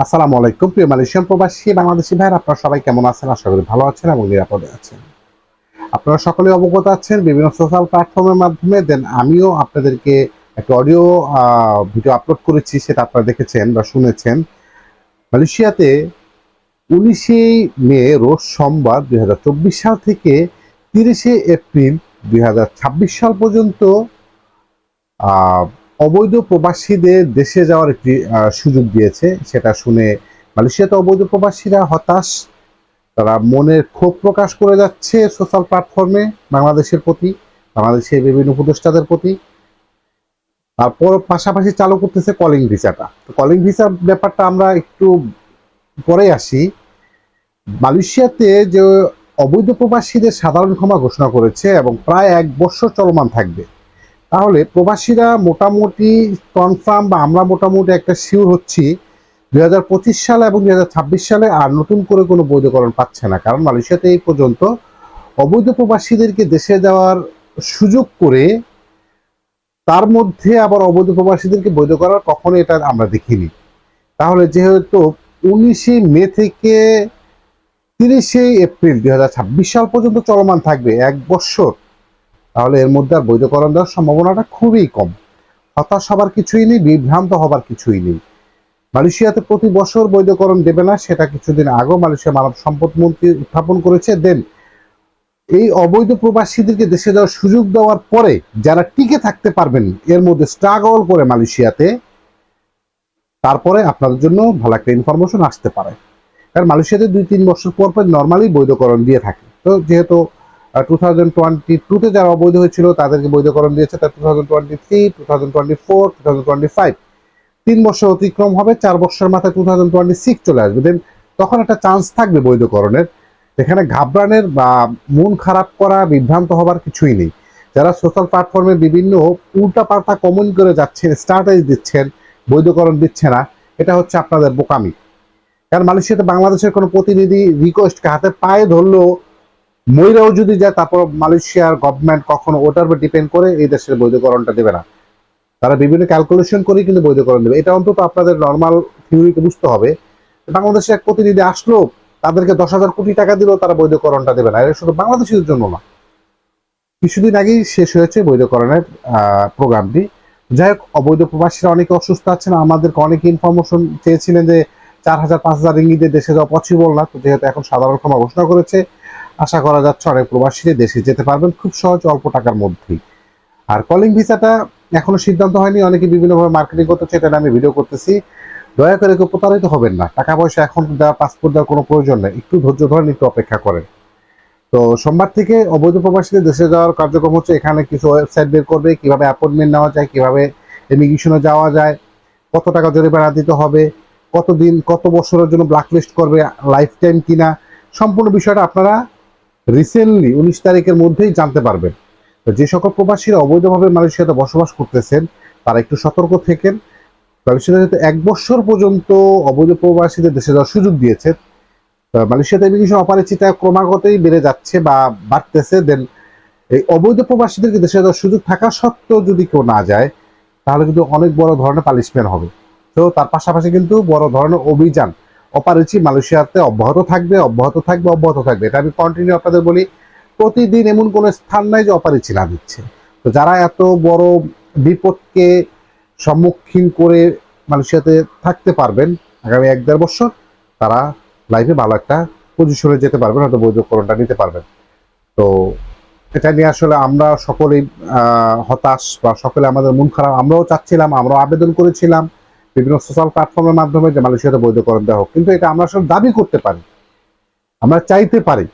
আসসালামু আলাইকুম প্রিয় মালয়েশিয়ান প্রবাসী বাংলাদেশি ভাইয়ের আপনারা সবাই কেমন আছেন? আশা করি ভালো আছেন এবং নিরাপদে আছেন। আপনারা সকলে অবগত আছেন বিভিন্ন সোশ্যাল প্ল্যাটফর্মের মাধ্যমে। দেন আমিও আপনাদেরকে একটা অডিও ভিডিও আপলোড করেছি সেটা আপনারা দেখেছেন বা শুনেছেন। মালয়েশিয়াতে উনিশে মে রোজ সোমবার দুই হাজার চব্বিশ সাল থেকে তিরিশে এপ্রিল দুই হাজার ছাব্বিশ সাল পর্যন্ত আহ, অবৈধ প্রবাসীদের দেশে যাওয়ার একটি সুযোগ দিয়েছে, সেটা শুনে মালয়েশিয়াতে অবৈধ প্রবাসীরা হতাশ। তারা মনের ক্ষোভ প্রকাশ করে যাচ্ছে সোশ্যাল প্ল্যাটফর্মে, বাংলাদেশের প্রতি, বাংলাদেশের বিভিন্ন উপদেষ্টাদের প্রতি। তারপর পাশাপাশি চালু করতেছে কলিং ভিসাটা তো কলিং ভিসার ব্যাপারটা আমরা একটু পরে আসি। মালয়েশিয়াতে যে অবৈধ প্রবাসীদের সাধারণ ক্ষমা ঘোষণা করেছে এবং প্রায় এক বছর চলমান থাকবে। তাহলে প্রবাসীরা মোটামুটি কনফার্ম বা আমরা মোটামুটি একটা শিওর হচ্ছি দুই হাজার পঁচিশ সালে এবং দুই হাজার ছাব্বিশ সালে আর নতুন করে কোনো বৈধকরণ পাচ্ছে না। কারণ মালয়েশিয়াতে এই পর্যন্ত অবৈধ প্রবাসীদেরকে দেশে যাওয়ার সুযোগ করে তার মধ্যে আবার অবৈধ প্রবাসীদেরকে বৈধ করার কখনো এটা আমরা দেখিনি। তাহলে যেহেতু উনিশে মে থেকে তিরিশে এপ্রিল দুই হাজার ছাব্বিশ সাল পর্যন্ত চলমান থাকবে এক বছর তাহলে এর মধ্যে আর বৈধকরণ দেওয়ার সম্ভাবনাটা খুবই কম। হতাশ হবার কিছুই নেই, বিভ্রান্ত হবার কিছুই নেই। মালয়েশিয়াতে প্রতি বছর বৈধকরণ দেবে না, সেটা কিছুদিন আগেও মালয়েশিয়া মানব সম্পদ মন্ত্রী উত্থাপন করেছে। দেন এই অবৈধ প্রবাসীদেরকে দেশে যাওয়ার সুযোগ দেওয়ার পরে যারা টিকে থাকতে পারবেন, এর মধ্যে স্ট্রাগল করে মালয়েশিয়াতে, তারপরে আপনাদের জন্য ভালো একটা ইনফরমেশন আসতে পারে। কারণ মালয়েশিয়াতে দুই তিন বছর পর পর নর্মালি বৈধকরণ দিয়ে থাকে। তো যেহেতু টু থাউজেন্ড টোয়েন্টি টুতে যারা অবৈধ হয়েছিল, তাদেরকে বৈধকরণ দিয়েছে। তার two thousand twenty three two thousand twenty four two thousand twenty five তিন বছর অতিক্রম হবে, চার বছরের মাথায় টু থাউজেন্ড টোয়েন্টি সিক্স চলে আসবে। দেন তখন একটা চান্স থাকবে বৈধকরণের। এখানে ঘাবড়ানের বা মন খারাপ করা, বিভ্রান্ত হবার কিছুই নেই। যারা সোশ্যাল প্ল্যাটফর্মে বিভিন্ন উল্টাপাল্টা কমেন্ট করে যাচ্ছেন স্ট্যাটাস দিচ্ছেন, বৈধকরণ দিচ্ছে না, এটা হচ্ছে আপনাদের বোকামি। কারণ মালয়েশিয়াতে বাংলাদেশের কোনো প্রতিনিধি রিকোয়েস্টকে হাতে পায়ে ধরলেও ময়রাও যদি যায় তারপর মালয়েশিয়ার গভর্নমেন্ট কখনো ওটার উপর ডিপেন্ড করে এই দেশের বৈধকরণটা দেবে না। তারা বিভিন্ন ক্যালকুলেশন করেই কিন্তু বৈধকরণ দেবে। এটা অন্তত আপনাদের নর্মাল থিওরিতে বুঝতে হবে। বাংলাদেশের এক প্রতিনিধি আসলো, তাদেরকে দশ হাজার কোটি টাকা দিলেও তারা বৈধকরণটা দেবে না। এটা শুধু বাংলাদেশের জন্য না। কিছুদিন আগেই শেষ হয়েছে বৈধকরণের প্রোগ্রামটি। যাই হোক, অবৈধ প্রবাসীরা অনেকে অসুস্থ আছেন। আমাদেরকে অনেকে ইনফরমেশন চেয়েছিলেন যে, চার হাজার, পাঁচ হাজার ইঙ্গিতে দেশে যাওয়া পসিবল না। তো যেহেতু এখন সাধারণ ক্ষমা ঘোষণা করেছে আশা করা যাচ্ছে অনেক প্রবাসীরা দেশে যেতে পারবেন খুব সহজ, অল্প টাকার মধ্যেই। আর কলিং ভিসাটা এখনও সিদ্ধান্ত হয়নি, অনেকে বিভিন্নভাবে মার্কেটিং করতেছে, এটা আমি ভিডিও করতেছি। দয়া করে কেউ প্রতারিত হবেন না, টাকা পয়সা এখন দেওয়া পাসপোর্ট দেওয়ার কোনো প্রয়োজন নেই, একটু ধৈর্য ধরেন একটু অপেক্ষা করেন। তো সোমবার থেকে অবৈধ প্রবাসীদের দেশে যাওয়ার কার্যক্রম হচ্ছে, এখানে কিছু ওয়েবসাইট বের করবে, কীভাবে অ্যাপয়েন্টমেন্ট নেওয়া যায়, কীভাবে ইমিগ্রেশনে যাওয়া যায়, কত টাকা জরিমানা দিতে হবে, কতদিন, কত বছরের জন্য ব্ল্যাকলিস্ট করবে লাইফ টাইম কিনা, সম্পূর্ণ বিষয়টা আপনারা রিসেন্টলি উনিশ তারিখের মধ্যেই জানতে পারবেন। তো যে সকল প্রবাসীরা অবৈধভাবে মালয়েশিয়াতে বসবাস করতেছেন, তারা একটু সতর্ক থেকেন। মালয়েশিয়াতে যেহেতু এক বছর পর্যন্ত অবৈধ প্রবাসীদের দেশে যাওয়ার সুযোগ দিয়েছে মালয়েশিয়াতে ইমিগ্রেশন অপারেচিটা ক্রমাগতই বেড়ে যাচ্ছে বা বাড়তেছে। দেন এই অবৈধ প্রবাসীদেরকে দেশে যাওয়ার সুযোগ থাকা সত্ত্বেও যদি কেউ না যায়, তাহলে কিন্তু অনেক বড় ধরনের পানিশমেন্ট হবে। তো তার পাশাপাশি কিন্তু বড় ধরনের অভিযান অপারেচি মালয়েশিয়াতে অব্যাহত থাকবে অব্যাহত থাকবে অব্যাহত থাকবে। এটা আমি কন্টিনিউ আপনাদের বলি, প্রতিদিন এমন কোনো স্থান নাই যে অপারেচি না দিচ্ছে। তো যারা এত বড় বিপদকে সম্মুখীন করে মালয়েশিয়াতে থাকতে পারবেন, আগামী এক দেড় বছর, তারা লাইফে ভালো একটা পজিশনে যেতে পারবেন, হয়তো বৈধকরণটা নিতে পারবেন। তো এটা নিয়ে আসলে আমরা সকলেই হতাশ বা সকলে আমাদের মন খারাপ, আমরাও চাচ্ছিলাম, আমরাও আবেদন করেছিলাম বিভিন্ন সোশ্যাল প্ল্যাটফর্মের মাধ্যমে যে মালয়েশিয়াতে বৈধকরণ দেওয়া হোক। কিন্তু এটা আমরা আসলে দাবি করতে পারি। আমরা চাইতে পারি।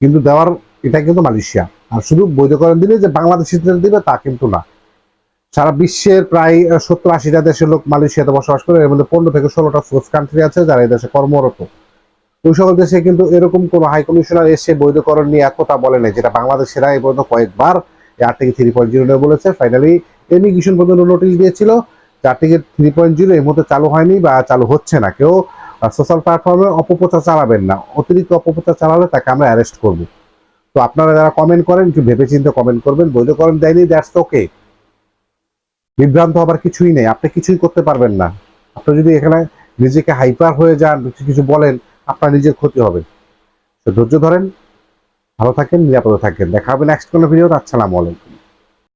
কিন্তু দেওয়ার এটা কিন্তু মালয়েশিয়া। আর শুধু বৈধকরণ দিলে যে বাংলাদেশিদের দিবে, তা কিন্তু না। সারা বিশ্বের প্রায় সত্তর আশিটা দেশের লোক মালয়েশিয়াতে বসবাস করে। এর মধ্যে পনেরো থেকে ষোলোটা সোর্স কান্ট্রি আছে যারা এই দেশে কর্মরত। ওই সকল দেশে কিন্তু এরকম কোন হাই কমিশনার এসে বৈধকরণ নিয়ে এতটা বলে নাই, যেটা বাংলাদেশেরা এই পর্যন্ত কয়েকবার আর্টিকেল থ্রি পয়েন্ট জিরো বলেছে। ফাইনালি ইমিগ্রেশন পর্যন্ত নোটিশ দিয়েছিল। যে আর্টিকেল থ্রি পয়েন্ট জিরো এই মুহূর্তে চালু হয়নি বা চালু হচ্ছে না। কেউ সোশ্যাল প্ল্যাটফর্মে অপপ্রচার চালাবেন না। অতিরিক্ত অপপ্রচার চালালে তাকে আমরা অ্যারেস্ট করব। তো আপনারা যারা কমেন্ট করেন, একটু ভেবেচিন্তে কমেন্ট করবেন। বৈধকরণ দেয়নি দ্যাটস ওকে বিভ্রান্ত হবার কিছুই নেই। আপনি কিছুই করতে পারবেন না। আপনি যদি এখানে নিজেকে হাইপার হয়ে যান বেশি কিছু বলেন, আপনার নিজের ক্ষতি হবে। তো ধৈর্য ধরেন, ভালো থাকেন, নিরাপদে থাকেন। দেখা হবে নেক্সট কোনো ভিডিও আসসালামু আলাইকুম।